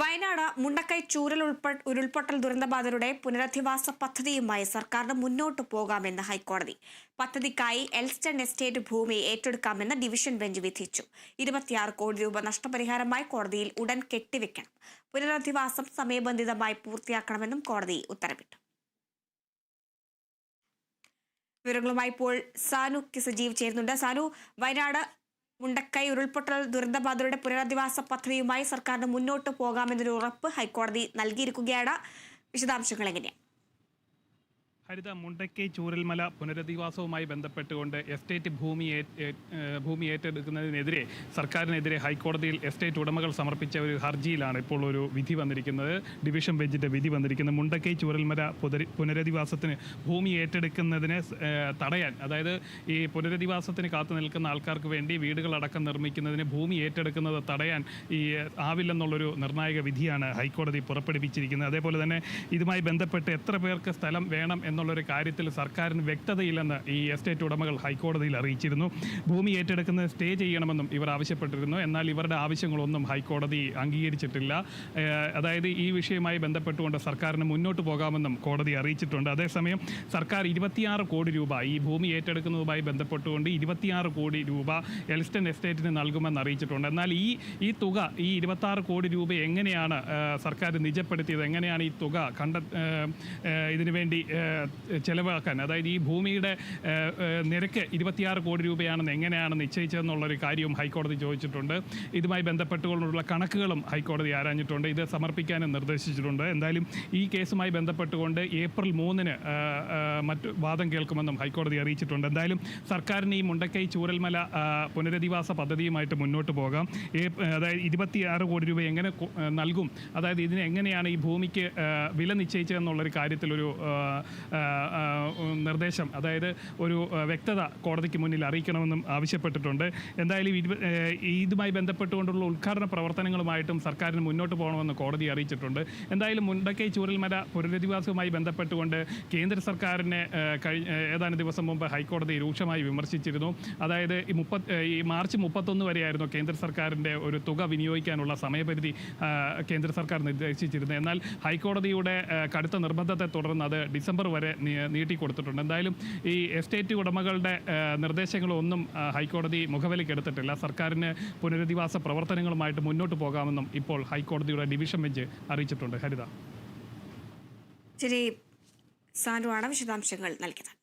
വയനാട് മുണ്ടക്കൈ ചൂരൽ ഉരുൾപൊട്ടൽ ദുരന്തബാധിതരുടെ പുനരധിവാസ പദ്ധതിയുമായി സർക്കാരിന് മുന്നോട്ട് പോകാമെന്ന് ഹൈക്കോടതി. പദ്ധതിക്കായി എൽസ്റ്റൺ എസ്റ്റേറ്റ് ഭൂമി ഏറ്റെടുക്കാമെന്ന് ഡിവിഷൻ ബെഞ്ച് വിധിച്ചു. ഇരുപത്തിയാറ് കോടി രൂപ നഷ്ടപരിഹാരമായി കോടതിയിൽ ഉടൻ കെട്ടിവെക്കണം. പുനരധിവാസം സമയബന്ധിതമായി പൂർത്തിയാക്കണമെന്നും കോടതി ഉത്തരവിട്ടു. വിവരങ്ങളുമായി ഇപ്പോൾ സാനു കിസജീവ് ചേരുന്നുണ്ട്. സാനു വയനാട് മുണ്ടക്കൈ ഉരുൾപൊട്ടൽ ദുരന്തബാധിതരുടെ പുനരധിവാസ പദ്ധതിയുമായി സർക്കാരിന് മുന്നോട്ട് പോകാമെന്നൊരു ഉറപ്പ് ഹൈക്കോടതി നൽകിയിരിക്കുകയാണ്. വിശദാംശങ്ങൾ എങ്ങനെയാണ്? ഹരിത മുണ്ടക്കൈ ചൂരൽമല പുനരധിവാസവുമായി ബന്ധപ്പെട്ടുകൊണ്ട് എസ്റ്റേറ്റ് ഭൂമി ഭൂമി ഏറ്റെടുക്കുന്നതിനെതിരെ സർക്കാരിനെതിരെ ഹൈക്കോടതിയിൽ എസ്റ്റേറ്റ് ഉടമകൾ സമർപ്പിച്ച ഒരു ഹർജിയിലാണ് ഇപ്പോൾ ഒരു വിധി വന്നിരിക്കുന്നത്. ഡിവിഷൻ ബെഞ്ചിന്റെ വിധി വന്നിരിക്കുന്നത്. മുണ്ടക്കൈ ചൂരൽമല പുനരധിവാസത്തിന് ഭൂമി ഏറ്റെടുക്കുന്നതിനെ തടയാൻ അതായത് ഈ പുനരധിവാസത്തിന് കാത്തു നിൽക്കുന്ന ആൾക്കാർക്ക് വേണ്ടി വീടുകളടക്കം നിർമ്മിക്കുന്നതിന് ഭൂമി ഏറ്റെടുക്കുന്നത് തടയാൻ ഈ ആവില്ലെന്നുള്ളൊരു നിർണായക വിധിയാണ് ഹൈക്കോടതി പുറപ്പെടുവിച്ചിരിക്കുന്നത്. അതേപോലെ തന്നെ ഇതുമായി ബന്ധപ്പെട്ട് എത്ര പേർക്ക് സ്ഥലം വേണം എന്നുള്ളൊരു കാര്യത്തിൽ സർക്കാരിന് വ്യക്തതയില്ലെന്ന് ഈ എസ്റ്റേറ്റ് ഉടമകൾ ഹൈക്കോടതിയിൽ അറിയിച്ചിരുന്നു. ഭൂമി ഏറ്റെടുക്കുന്നത് സ്റ്റേ ചെയ്യണമെന്നും ഇവർ ആവശ്യപ്പെട്ടിരുന്നു. എന്നാൽ ഇവരുടെ ആവശ്യങ്ങളൊന്നും ഹൈക്കോടതി അംഗീകരിച്ചിട്ടില്ല. അതായത് ഈ വിഷയവുമായി ബന്ധപ്പെട്ടുകൊണ്ട് സർക്കാരിന് മുന്നോട്ട് പോകാമെന്നും കോടതി അറിയിച്ചിട്ടുണ്ട്. അതേസമയം സർക്കാർ ഇരുപത്തിയാറ് കോടി രൂപ ഈ ഭൂമി ഏറ്റെടുക്കുന്നതുമായി ബന്ധപ്പെട്ടുകൊണ്ട് ഇരുപത്തിയാറ് കോടി രൂപ എൽസ്റ്റൺ എസ്റ്റേറ്റിന് നൽകുമെന്ന് അറിയിച്ചിട്ടുണ്ട്. എന്നാൽ ഈ ഈ തുക ഈ ഇരുപത്താറ് കോടി രൂപ എങ്ങനെയാണ് സർക്കാർ നിജപ്പെടുത്തിയത്? എങ്ങനെയാണ് ഈ തുക കണ്ട ഏഹ് ചെലവാക്കാൻ. അതായത് ഈ ഭൂമിയുടെ നിരക്ക് ഇരുപത്തിയാറ് കോടി രൂപയാണെന്ന് എങ്ങനെയാണ് നിശ്ചയിച്ചതെന്നുള്ളൊരു കാര്യവും ഹൈക്കോടതി ചോദിച്ചിട്ടുണ്ട്. ഇതുമായി ബന്ധപ്പെട്ടുകൊണ്ടുള്ള കണക്കുകളും ഹൈക്കോടതി ആരാഞ്ഞിട്ടുണ്ട്. ഇത് സമർപ്പിക്കാനും നിർദ്ദേശിച്ചിട്ടുണ്ട്. എന്തായാലും ഈ കേസുമായി ബന്ധപ്പെട്ടുകൊണ്ട് ഏപ്രിൽ മൂന്നിന് മറ്റു വാദം കേൾക്കുമെന്നും ഹൈക്കോടതി അറിയിച്ചിട്ടുണ്ട്. എന്തായാലും സർക്കാരിന് ഈ മുണ്ടക്കൈ ചൂരൽമല പുനരധിവാസ പദ്ധതിയുമായിട്ട് മുന്നോട്ട് പോകാം. അതായത് ഇരുപത്തിയാറ് കോടി രൂപ എങ്ങനെ നൽകും? അതായത് ഇതിന് എങ്ങനെയാണ് ഈ ഭൂമിക്ക് വില നിശ്ചയിച്ചതെന്നുള്ളൊരു കാര്യത്തിലൊരു നിർദ്ദേശം അതായത് ഒരു വ്യക്തത കോടതിക്ക് മുന്നിൽ അറിയിക്കണമെന്നും ആവശ്യപ്പെട്ടിട്ടുണ്ട്. എന്തായാലും ഇതുമായി ബന്ധപ്പെട്ടുകൊണ്ടുള്ള ഉദ്ഘാടന പ്രവർത്തനങ്ങളുമായിട്ടും സർക്കാരിന് മുന്നോട്ട് പോകണമെന്ന് കോടതി അറിയിച്ചിട്ടുണ്ട്. എന്തായാലും മുണ്ടക്കൈ ചൂരൽമല പുനരധിവാസവുമായി ബന്ധപ്പെട്ടുകൊണ്ട് കേന്ദ്ര സർക്കാരിനെ ഏതാനും ദിവസം മുമ്പ് ഹൈക്കോടതി രൂക്ഷമായി വിമർശിച്ചിരുന്നു. അതായത് ഈ മുപ്പത് ഈ മാർച്ച് മുപ്പത്തൊന്ന് വരെയായിരുന്നു കേന്ദ്ര സർക്കാരിന്റെ ഒരു തുക വിനിയോഗിക്കാനുള്ള സമയപരിധി കേന്ദ്ര സർക്കാർ നിർദ്ദേശിച്ചിരുന്നത്. എന്നാൽ ഹൈക്കോടതിയുടെ കടുത്ത നിർബന്ധത്തെ തുടർന്ന് അത് ഡിസംബർ വരെ നീ- നീട്ടിക്കൊടുത്തിട്ടുണ്ട് എന്തായാലും ഈ എസ്റ്റേറ്റ് ഉടമകളുടെ നിർദ്ദേശങ്ങളൊന്നും ഹൈക്കോടതി ഹൈക്കോടതി മുഖവിലക്കെടുത്തിട്ടില്ല സർക്കാരിന് പുനരധിവാസ പ്രവർത്തനങ്ങളുമായിട്ട് മുന്നോട്ട് പോകാമെന്നും ഇപ്പോൾ ഹൈക്കോടതിയുടെ ഡിവിഷൻ ബെഞ്ച് അറിയിച്ചിട്ടുണ്ട്. ഹരിത. ശരി സാനുവാണ് വിശദാംശങ്ങൾ നൽകിയത്.